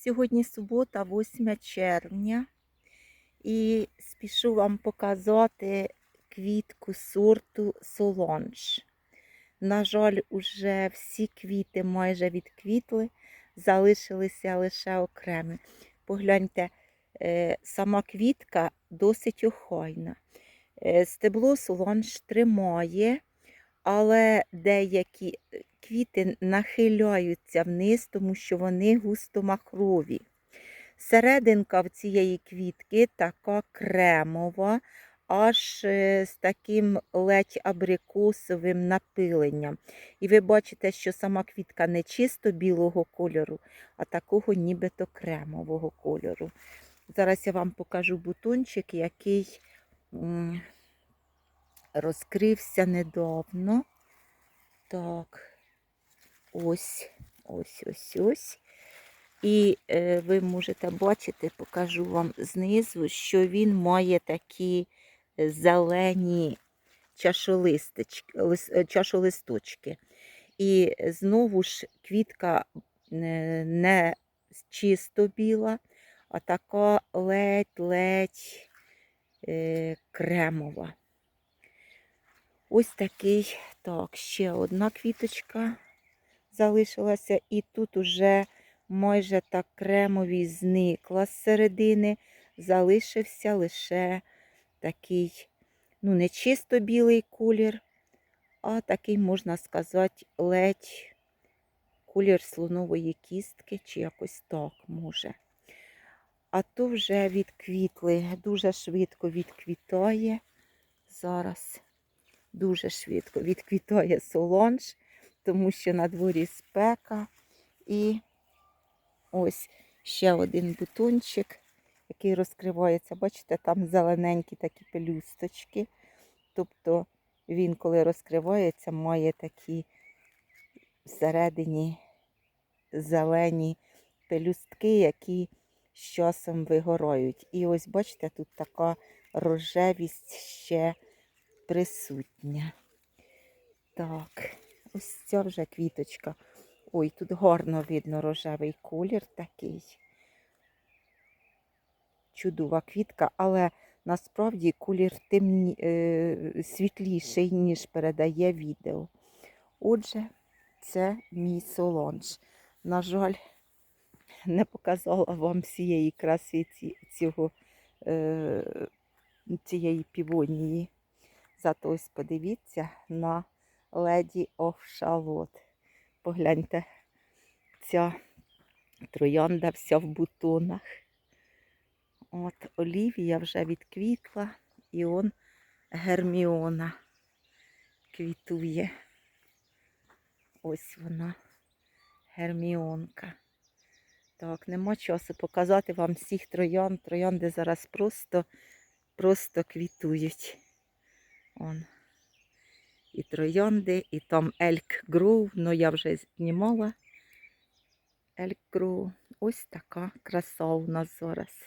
Сьогодні субота, 8 червня, і спішу вам показати квітку сорту Солонж. На жаль, уже всі квіти майже відквітли, залишилися лише окремі. Погляньте, е, сама квітка досить охайна. Е, Стебло Солонж тримає, але деякі квіти нахиляються вниз, тому що вони густо-махрові. Серединка в цієї квітки така кремова, аж е, з таким ледь абрикосовим напиленням. І ви бачите, що сама квітка не чисто білого кольору, а такого нібито кремового кольору. Зараз я вам покажу бутончик, який розкрився недавно. Так, ось, ось, ось, ось. І е, ви можете бачити, покажу вам знизу, що він має такі е, зелені е, чашолисточки. І знову ж квітка е, не чисто біла, а така ледь-ледь е, кремова. Ось такий, так, ще одна квіточка залишилася, і тут уже майже так кремові зникла з середини, залишився лише такий, ну, не чисто білий колір, а такий, можна сказати, ледь колір слонової кістки, чи якось так може. А то вже відквітли, дуже швидко відквітає. Зараз дуже швидко відквітає солонж, тому що на дворі спека. І ось ще один бутончик, який розкривається. Бачите, там зелененькі такі пелюсточки. Тобто він, коли розкривається, має такі всередині зелені пелюстки, які з часом вигорають. І ось бачите, тут така рожевість ще присутня. Так, ось ця вже квіточка. Ой, тут гарно видно рожевий колір такий. Чудова квітка, але насправді колір темні, е, світліший, ніж передає відео. Отже, це мій солонж. На жаль, не показала вам всієї краси цього, е, цієї півонії. Зато ось подивіться на леді Овшалот. Погляньте, ця троянда вся в бутонах. От Олівія вже відквітла, і он Герміона квітує. Ось вона, Герміонка. Так, нема часу показати вам всіх троян. Троянди зараз просто, просто квітують. Он. І троянди, і там Ельк Грув, ну я вже знімала. Ельк Грув. Ось така краса у нас зараз.